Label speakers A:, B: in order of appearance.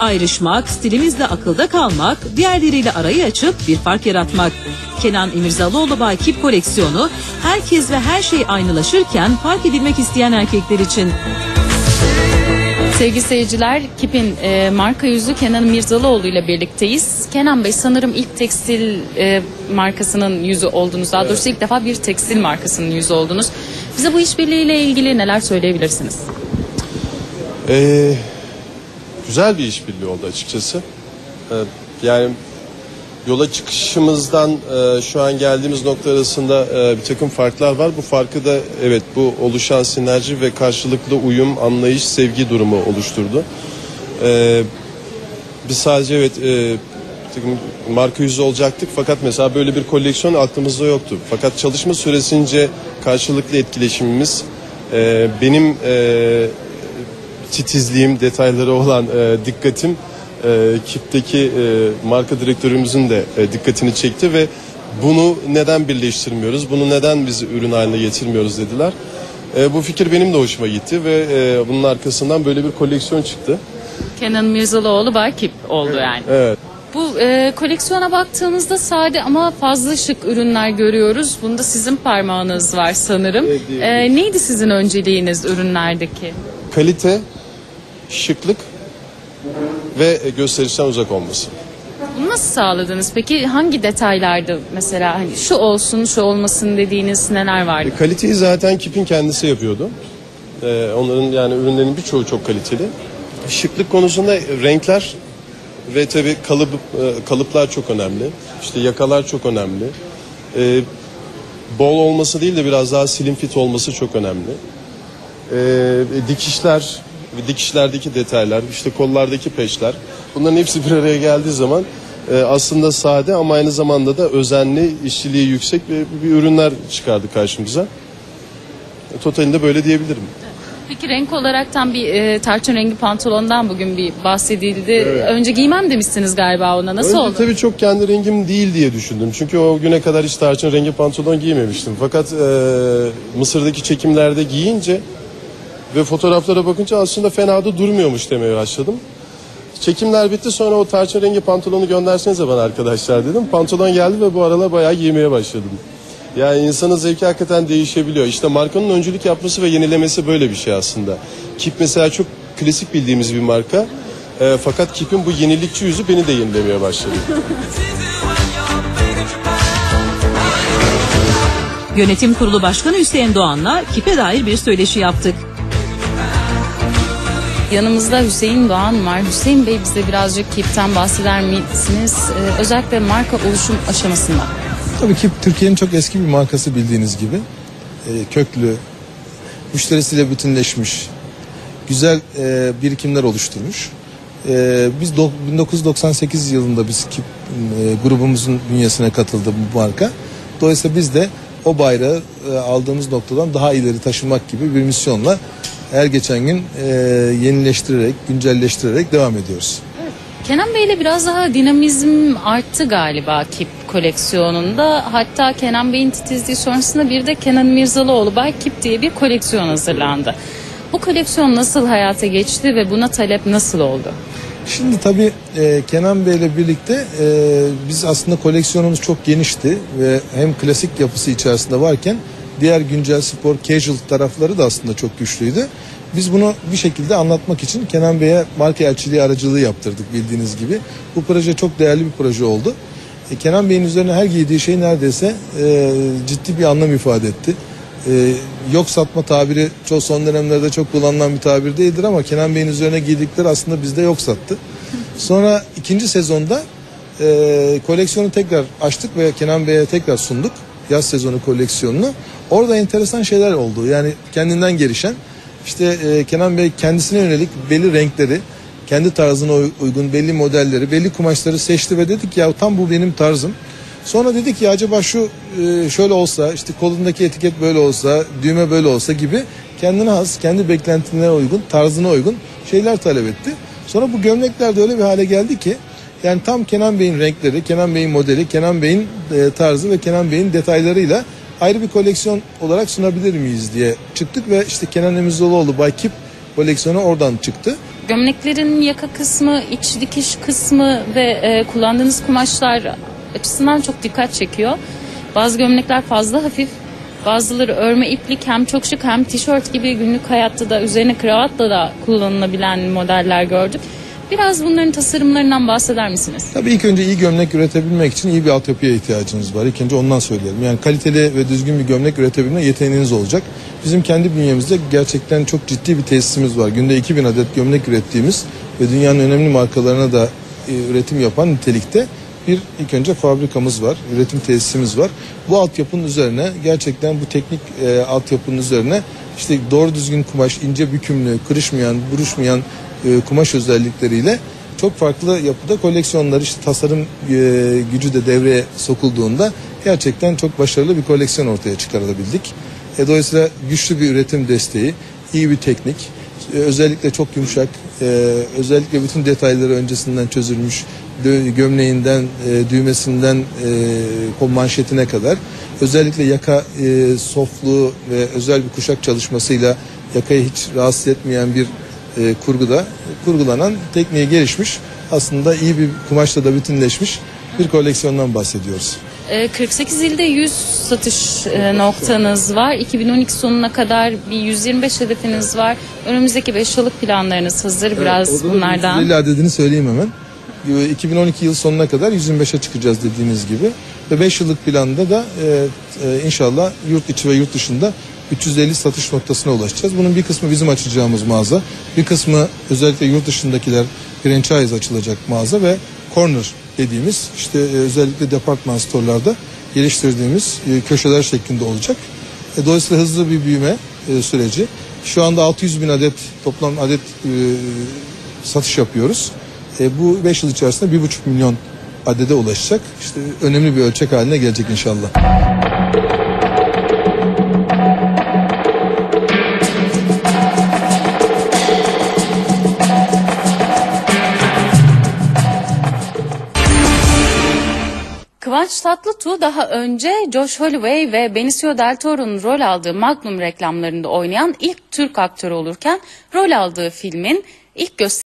A: ayrışmak, stilimizle akılda kalmak, diğerleriyle arayı açıp bir fark yaratmak. Kenan İmirzalıoğlu Bay Kip koleksiyonu herkes ve her şey aynılaşırken fark edilmek isteyen erkekler için.
B: Sevgili seyirciler, Kip'in e, marka yüzü Kenan Mirzalıoğlu ile birlikteyiz. Kenan Bey sanırım ilk tekstil e, markasının yüzü oldunuz. Daha doğrusu ilk defa bir tekstil markasının yüzü oldunuz. Bize bu işbirliğiyle ilgili neler söyleyebilirsiniz?
C: Ee, güzel bir işbirliği oldu açıkçası. Ee, yani yola çıkışımızdan e, şu an geldiğimiz nokta arasında e, bir takım farklar var. Bu farkı da evet bu oluşan sinerji ve karşılıklı uyum, anlayış, sevgi durumu oluşturdu. Ee, biz sadece evet e, takım marka yüzü olacaktık fakat mesela böyle bir koleksiyon aklımızda yoktu. Fakat çalışma süresince karşılıklı etkileşimimiz e, benim e, titizliğim, detaylara olan e, dikkatim e, Kip'teki e, marka direktörümüzün de e, dikkatini çekti ve bunu neden birleştirmiyoruz, bunu neden biz ürün haline getirmiyoruz dediler. E, bu fikir benim de hoşuma gitti ve e, bunun arkasından böyle bir koleksiyon çıktı.
B: Kenan Mirzalıoğlu Bay Kip oldu yani.
C: Evet.
B: Bu e, koleksiyona baktığımızda sade ama fazla şık ürünler görüyoruz. Bunda sizin parmağınız var sanırım.
C: Evet.
B: E, neydi sizin önceliğiniz ürünlerdeki?
C: Kalite, şıklık ve e, gösterişten uzak olması.
B: Bunu nasıl sağladınız? Peki hangi detaylarda mesela hani şu olsun şu olmasın dediğiniz neler vardı?
C: E, Kaliteyi zaten Kip'in kendisi yapıyordu. E, onların yani ürünlerin birçoğu çok kaliteli. Şıklık konusunda renkler ve tabii kalıp e, kalıplar çok önemli. İşte yakalar çok önemli. E, bol olması değil de biraz daha slim fit olması çok önemli. E, dikişler ve dikişlerdeki detaylar, işte kollardaki peşler. Bunların hepsi bir araya geldiği zaman e, aslında sade ama aynı zamanda da özenli, işçiliği yüksek bir, bir ürünler çıkardı karşımıza. E, Totalinde böyle diyebilirim.
B: Peki renk olaraktan bir e, tarçın rengi pantolondan bugün bir bahsedildi. Önce giymem demişsiniz galiba ona. Nasıl
C: Önce
B: oldu?
C: tabii çok kendi rengim değil diye düşündüm. Çünkü o güne kadar hiç tarçın rengi pantolon giymemiştim. Fakat e, Mısır'daki çekimlerde giyince ve fotoğraflara bakınca aslında fena da durmuyormuş demeye başladım. Çekimler bitti sonra o tarçın rengi pantolonu göndersenize bana arkadaşlar dedim. Pantolon geldi ve bu aralar bayağı giymeye başladım. Yani insanın zevki hakikaten değişebiliyor. İşte markanın öncülük yapması ve yenilemesi böyle bir şey aslında. Kip mesela çok klasik bildiğimiz bir marka. E, fakat Kip'in bu yenilikçi yüzü beni de yenilemeye başladı.
A: Yönetim Kurulu Başkanı Hüseyin Doğan'la Kip'e dair bir söyleşi yaptık.
B: Yanımızda Hüseyin Doğan var. Hüseyin Bey bize birazcık Kip'ten bahseder misiniz? E, özellikle marka oluşum aşamasında.
D: Tabii ki Türkiye'nin çok eski bir markası bildiğiniz gibi. Ee, köklü, müşterisiyle bütünleşmiş, güzel e, birikimler oluşturmuş. Ee, biz do- 1998 yılında biz Kip e, grubumuzun bünyesine katıldı bu marka. Dolayısıyla biz de o bayrağı e, aldığımız noktadan daha ileri taşımak gibi bir misyonla her geçen gün e, yenileştirerek, güncelleştirerek devam ediyoruz.
B: Kenan Bey ile biraz daha dinamizm arttı galiba Kip koleksiyonunda. Hatta Kenan Bey'in titizliği sonrasında bir de Kenan Mirzalıoğlu Bay Kip diye bir koleksiyon hazırlandı. Bu koleksiyon nasıl hayata geçti ve buna talep nasıl oldu?
D: Şimdi tabii e, Kenan Bey ile birlikte e, biz aslında koleksiyonumuz çok genişti ve hem klasik yapısı içerisinde varken diğer güncel spor casual tarafları da aslında çok güçlüydü. Biz bunu bir şekilde anlatmak için Kenan Bey'e marka elçiliği aracılığı yaptırdık bildiğiniz gibi. Bu proje çok değerli bir proje oldu. E, Kenan Bey'in üzerine her giydiği şey neredeyse e, ciddi bir anlam ifade etti. E, yok satma tabiri çok son dönemlerde çok kullanılan bir tabir değildir ama Kenan Bey'in üzerine giydikleri aslında bizde yok sattı. Sonra ikinci sezonda e, koleksiyonu tekrar açtık ve Kenan Bey'e tekrar sunduk. Yaz sezonu koleksiyonunu. Orada enteresan şeyler oldu. Yani kendinden gelişen işte e, Kenan Bey kendisine yönelik belli renkleri, kendi tarzına uy- uygun belli modelleri, belli kumaşları seçti ve dedik ya tam bu benim tarzım. Sonra dedik ya acaba şu e, şöyle olsa, işte kolundaki etiket böyle olsa, düğme böyle olsa gibi kendine has, kendi beklentilerine uygun, tarzına uygun şeyler talep etti. Sonra bu gömlekler de öyle bir hale geldi ki yani tam Kenan Bey'in renkleri, Kenan Bey'in modeli, Kenan Bey'in e, tarzı ve Kenan Bey'in detaylarıyla ayrı bir koleksiyon olarak sunabilir miyiz diye çıktık ve işte Kenan Emizoğluoğlu Bay Kip koleksiyonu oradan çıktı.
B: Gömleklerin yaka kısmı, iç dikiş kısmı ve e, kullandığınız kumaşlar açısından çok dikkat çekiyor. Bazı gömlekler fazla hafif, bazıları örme iplik hem çok şık hem tişört gibi günlük hayatta da üzerine kravatla da kullanılabilen modeller gördük. Biraz bunların tasarımlarından bahseder misiniz?
D: Tabii ilk önce iyi gömlek üretebilmek için iyi bir altyapıya ihtiyacınız var. İlk önce ondan söyleyelim. Yani kaliteli ve düzgün bir gömlek üretebilme yeteneğiniz olacak. Bizim kendi bünyemizde gerçekten çok ciddi bir tesisimiz var. Günde 2000 adet gömlek ürettiğimiz ve dünyanın önemli markalarına da e, üretim yapan nitelikte bir ilk önce fabrikamız var, üretim tesisimiz var. Bu altyapının üzerine gerçekten bu teknik e, altyapının üzerine işte doğru düzgün kumaş, ince bükümlü, kırışmayan, buruşmayan e, kumaş özellikleriyle çok farklı yapıda koleksiyonlar işte tasarım e, gücü de devreye sokulduğunda gerçekten çok başarılı bir koleksiyon ortaya çıkarabildik. E, dolayısıyla güçlü bir üretim desteği, iyi bir teknik, e, özellikle çok yumuşak, e, özellikle bütün detayları öncesinden çözülmüş, gömleğinden, e, düğmesinden, e, manşetine kadar özellikle yaka e, sofluğu ve özel bir kuşak çalışmasıyla yakayı hiç rahatsız etmeyen bir e, kurguda kurgulanan tekniğe gelişmiş aslında iyi bir kumaşla da bütünleşmiş bir koleksiyondan bahsediyoruz.
B: E, 48 ilde 100 satış e, noktanız var. 2012 sonuna kadar bir 125 hedefiniz var. Önümüzdeki 5 yıllık planlarınız hazır. Biraz
D: da
B: bunlardan.
D: 150 adedini söyleyeyim hemen. E, 2012 yıl sonuna kadar 125'e çıkacağız dediğiniz gibi. Ve 5 yıllık planda da e, e, inşallah yurt içi ve yurt dışında 350 satış noktasına ulaşacağız. Bunun bir kısmı bizim açacağımız mağaza. Bir kısmı özellikle yurt dışındakiler franchise açılacak mağaza ve corner dediğimiz işte e, özellikle departman store'larda geliştirdiğimiz e, köşeler şeklinde olacak. E, dolayısıyla hızlı bir büyüme süreci. Şu anda 600 bin adet toplam adet satış yapıyoruz. Bu 5 yıl içerisinde 1,5 milyon adede ulaşacak. İşte önemli bir ölçek haline gelecek inşallah.
B: Kıvanç Tatlıtuğ daha önce Josh Holloway ve Benicio Del Toro'nun rol aldığı Magnum reklamlarında oynayan ilk Türk aktörü olurken rol aldığı filmin ilk gösterimi